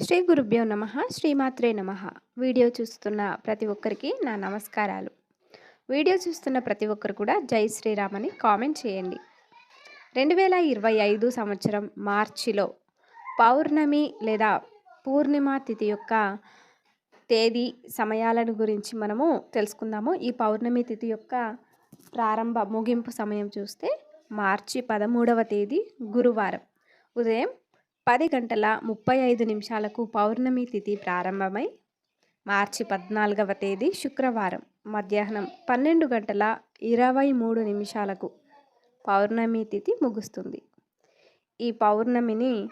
శ్రీ గురుభ్యో నమ శ్రీమాత్రే నమ. వీడియో చూస్తున్న ప్రతి ఒక్కరికి నా నమస్కారాలు. వీడియో చూస్తున్న ప్రతి ఒక్కరు కూడా జై శ్రీరామ్ అని కామెంట్ చేయండి. రెండు వేల ఇరవై ఐదు సంవత్సరం మార్చిలో పౌర్ణమి లేదా పూర్ణిమ తిథి యొక్క తేదీ సమయాలను గురించి మనము తెలుసుకుందాము. ఈ పౌర్ణమి తిథి యొక్క ప్రారంభ ముగింపు సమయం చూస్తే మార్చి పదమూడవ తేదీ గురువారం. ఉదయం పది గంటల ముప్పై ఐదు నిమిషాలకు పౌర్ణమి తిథి ప్రారంభమై మార్చి పద్నాలుగవ తేదీ శుక్రవారం మధ్యాహ్నం పన్నెండు గంటల ఇరవై మూడు నిమిషాలకు పౌర్ణమి తిథి ముగుస్తుంది. ఈ పౌర్ణమిని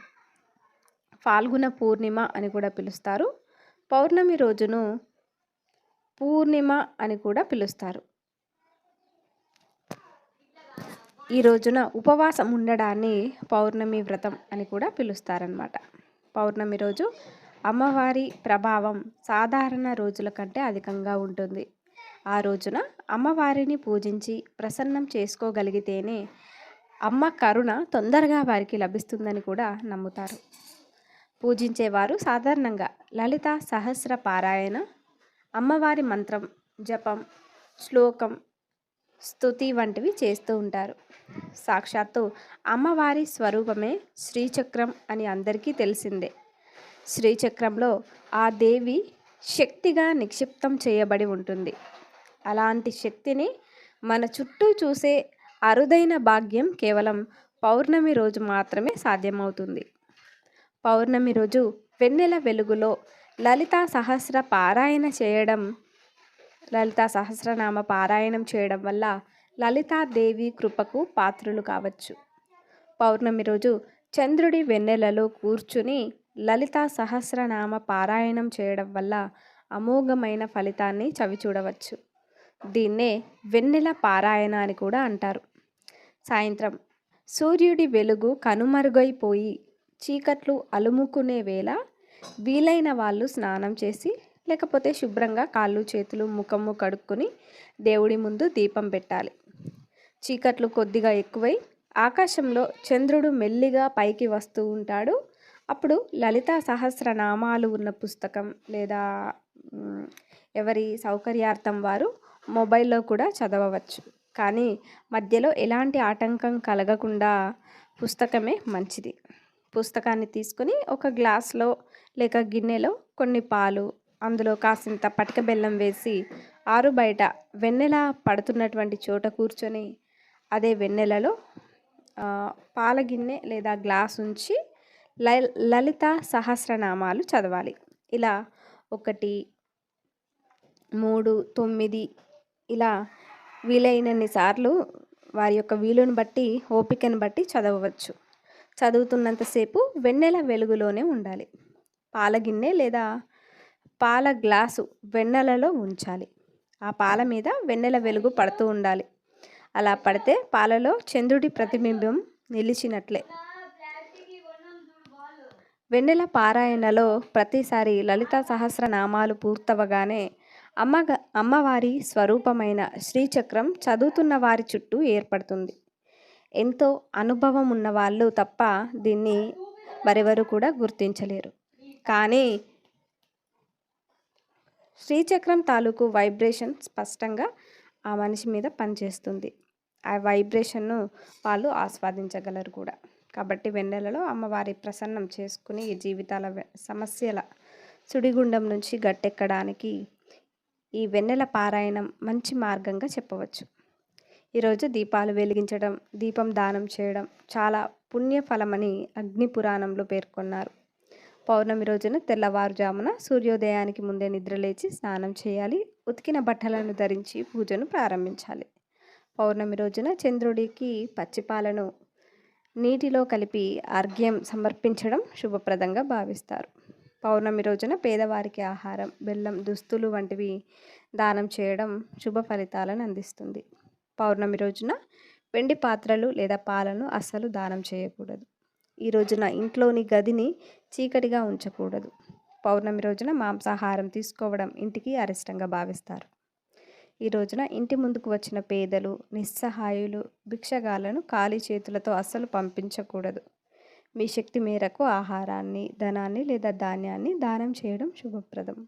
ఫాల్గుణ పూర్ణిమ అని కూడా పిలుస్తారు. పౌర్ణమి రోజును పూర్ణిమ అని కూడా పిలుస్తారు. ఈ రోజున ఉపవాసం ఉండడాన్ని పౌర్ణమి వ్రతం అని కూడా పిలుస్తారనమాట పౌర్ణమి రోజు అమ్మవారి ప్రభావం సాధారణ రోజుల కంటే అధికంగా ఉంటుంది. ఆ రోజున అమ్మవారిని పూజించి ప్రసన్నం చేసుకోగలిగితేనే అమ్మ కరుణ తొందరగా వారికి లభిస్తుందని కూడా నమ్ముతారు. పూజించేవారు సాధారణంగా లలిత సహస్ర పారాయణ అమ్మవారి మంత్రం జపం శ్లోకం స్తుతి వంటివి చేస్తూ ఉంటారు. సాక్షాత్తు అమ్మవారి స్వరూపమే శ్రీచక్రం అని అందరికీ తెలిసిందే. శ్రీచక్రంలో ఆ దేవి శక్తిగా నిక్షిప్తం చేయబడి ఉంటుంది. అలాంటి శక్తిని మన చుట్టూ చూసే అరుదైన భాగ్యం కేవలం పౌర్ణమి రోజు మాత్రమే సాధ్యమవుతుంది. పౌర్ణమి రోజు వెన్నెల వెలుగులో లలితా సహస్ర పారాయణ చేయడం లలితా సహస్రనామ పారాయణం చేయడం వల్ల లలితాదేవి కృపకు పాత్రులు కావచ్చు. పౌర్ణమి రోజు చంద్రుడి వెన్నెలలో కూర్చుని లలితా సహస్రనామ పారాయణం చేయడం వల్ల అమోఘమైన ఫలితాన్ని చవిచూడవచ్చు దీన్నే వెన్నెల పారాయణ అని కూడా అంటారు. సాయంత్రం సూర్యుడి వెలుగు కనుమరుగైపోయి చీకట్లు అలుముకునే వేళ వీలైన వాళ్ళు స్నానం చేసి లేకపోతే శుభ్రంగా కాళ్ళు చేతులు ముఖము కడుక్కొని దేవుడి ముందు దీపం పెట్టాలి. చీకట్లు కొద్దిగా ఎక్కువై ఆకాశంలో చంద్రుడు మెల్లిగా పైకి వస్తూ ఉంటాడు. అప్పుడు లలిత సహస్రనామాలు ఉన్న పుస్తకం లేదా ఎవరి సౌకర్యార్థం వారు మొబైల్లో కూడా చదవవచ్చు. కానీ మధ్యలో ఎలాంటి ఆటంకం కలగకుండా పుస్తకమే మంచిది. పుస్తకాన్ని తీసుకొని ఒక గ్లాస్లో లేక గిన్నెలో కొన్ని పాలు అందులో కాసింత పటిక బెల్లం వేసి ఆరు బయట వెన్నెల పడుతున్నటువంటి చోట కూర్చొని అదే వెన్నెలలో పాల గిన్నె లేదా గ్లాస్ ఉంచి లలిత సహస్రనామాలు చదవాలి. ఇలా ఒకటి మూడు తొమ్మిది ఇలా వీలైనన్ని సార్లు వారి యొక్క వీలుని బట్టి ఓపికను బట్టి చదవవచ్చు. చదువుతున్నంతసేపు వెన్నెల వెలుగులోనే ఉండాలి. పాల గిన్నె లేదా పాల గ్లాసు వెన్నెలలో ఉంచాలి. ఆ పాల మీద వెన్నెల వెలుగు పడుతూ ఉండాలి. అలా పడితే పాలలో చంద్రుడి ప్రతిబింబం నిలిచినట్లే. వెన్నెల పారాయణలో ప్రతిసారి లలిత సహస్రనామాలు పూర్తవగానే అమ్మ అమ్మవారి స్వరూపమైన శ్రీచక్రం చదువుతున్న వారి చుట్టూ ఏర్పడుతుంది. ఎంతో అనుభవం ఉన్న వాళ్ళు తప్ప దీన్ని మరెవరు కూడా గుర్తించలేరు. కానీ శ్రీచక్రం తాలూకు వైబ్రేషన్ స్పష్టంగా ఆ మనిషి మీద పనిచేస్తుంది. ఆ వైబ్రేషన్ను వాళ్ళు ఆస్వాదించగలరు కూడా. కాబట్టి వెన్నెలలో అమ్మవారి ప్రసన్నం చేసుకుని జీవితాల సమస్యల సుడిగుండం నుంచి గట్టెక్కడానికి ఈ వెన్నెల పారాయణం మంచి మార్గంగా చెప్పవచ్చు. ఈరోజు దీపాలు వెలిగించడం దీపం దానం చేయడం చాలా పుణ్యఫలమని అగ్ని పురాణంలో పేర్కొన్నారు. పౌర్ణమి రోజున తెల్లవారుజామున సూర్యోదయానికి ముందే నిద్రలేచి స్నానం చేయాలి ఉతికిన బట్టలను ధరించి పూజను ప్రారంభించాలి. పౌర్ణమి రోజున చంద్రుడికి పచ్చిపాలను నీటిలో కలిపి అర్ఘ్యం సమర్పించడం శుభప్రదంగా భావిస్తారు. పౌర్ణమి రోజున పేదవారికి ఆహారం బెల్లం దుస్తులు వంటివి దానం చేయడం శుభ ఫలితాలను అందిస్తుంది. పౌర్ణమి రోజున వెండి పాత్రలు లేదా పాలను అస్సలు దానం చేయకూడదు. ఈ రోజున ఇంట్లోని గదిని చీకటిగా ఉంచకూడదు. పౌర్ణమి రోజున మాంసాహారం తీసుకోవడం ఇంటికి అరిష్టంగా భావిస్తారు. ఈ రోజున ఇంటి ముందుకు వచ్చిన పేదలు నిస్సహాయులు భిక్షగాలను ఖాళీ చేతులతో అస్సలు పంపించకూడదు. మీ శక్తి మేరకు ఆహారాన్ని ధనాన్ని లేదా ధాన్యాన్ని దానం చేయడం శుభప్రదం.